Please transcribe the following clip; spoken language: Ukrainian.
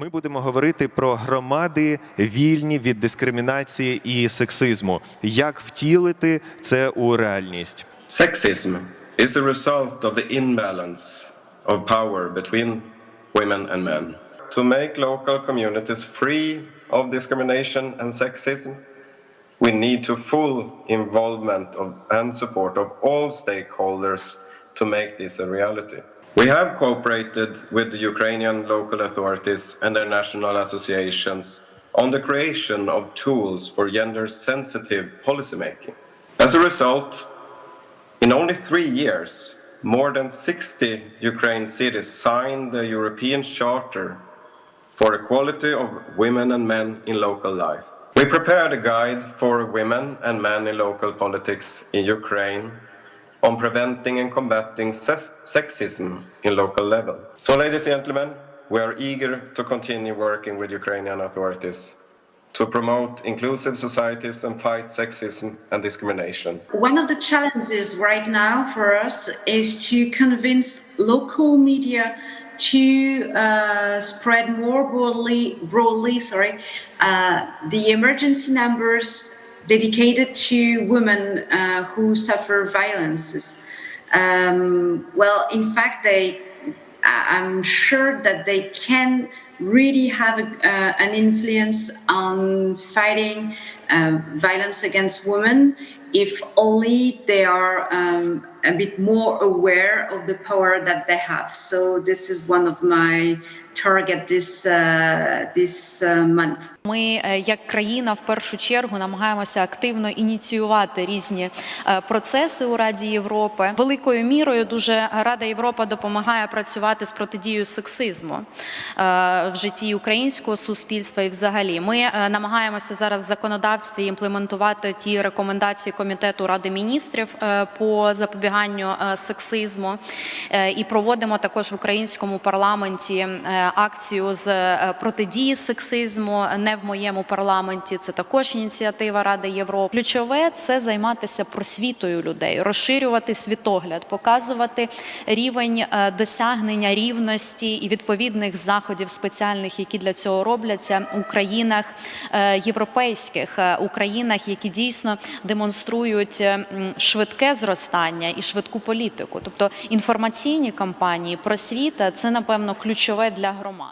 Ми будемо говорити про громади вільні від дискримінації і сексизму. Як втілити це у реальність? Sexism is a result of the imbalance of power between women and men. To make local communities free of discrimination and sexism, we need to full involvement of, and support of all stakeholders to make this a reality. We have cooperated with the Ukrainian local authorities and their national associations on the creation of tools for gender sensitive policymaking. As a result, in only three years, more than 60 Ukraine cities signed the European Charter for equality of women and men in local life. We prepared a guide for women and men in local politics in Ukraine on preventing and combating sexism in local level. So, ladies and gentlemen, we are eager to continue working with Ukrainian authorities to promote inclusive societies and fight sexism and discrimination. One of the challenges right now for us is to convince local media to uh, spread more broadly, broadly, sorry, uh, the emergency numbers dedicated to women uh, who suffer violences. Um, well, in fact, they, I'm sure that they can really have a, uh, an influence on fighting um, violence against women if only they are um, a bit more aware of the power that they have. So this is one of my target this uh, this uh, month. Ми, е, як країна, в першу чергу намагаємося активно ініціювати різні е, процеси у Раді Європи. Великою мірою дуже Рада Європи допомагає працювати з протидією сексизму е, в житті українського суспільства. І, взагалі, ми намагаємося зараз в законодавстві імплементувати ті рекомендації комітету Ради міністрів по запобіганню е, сексизму Е, і проводимо також в українському парламенті е, акцію з протидії сексизму. Не в моєму парламенті. Це також ініціатива Ради Європи. Ключове це займатися просвітою людей, розширювати світогляд, показувати рівень досягнення рівності і відповідних заходів спеціальних, які для цього робляться у країнах європейських, у країнах, які дійсно демонструють швидке зростання і швидку політику. Тобто інформаційні кампанії, просвіта це напевно ключове для громад.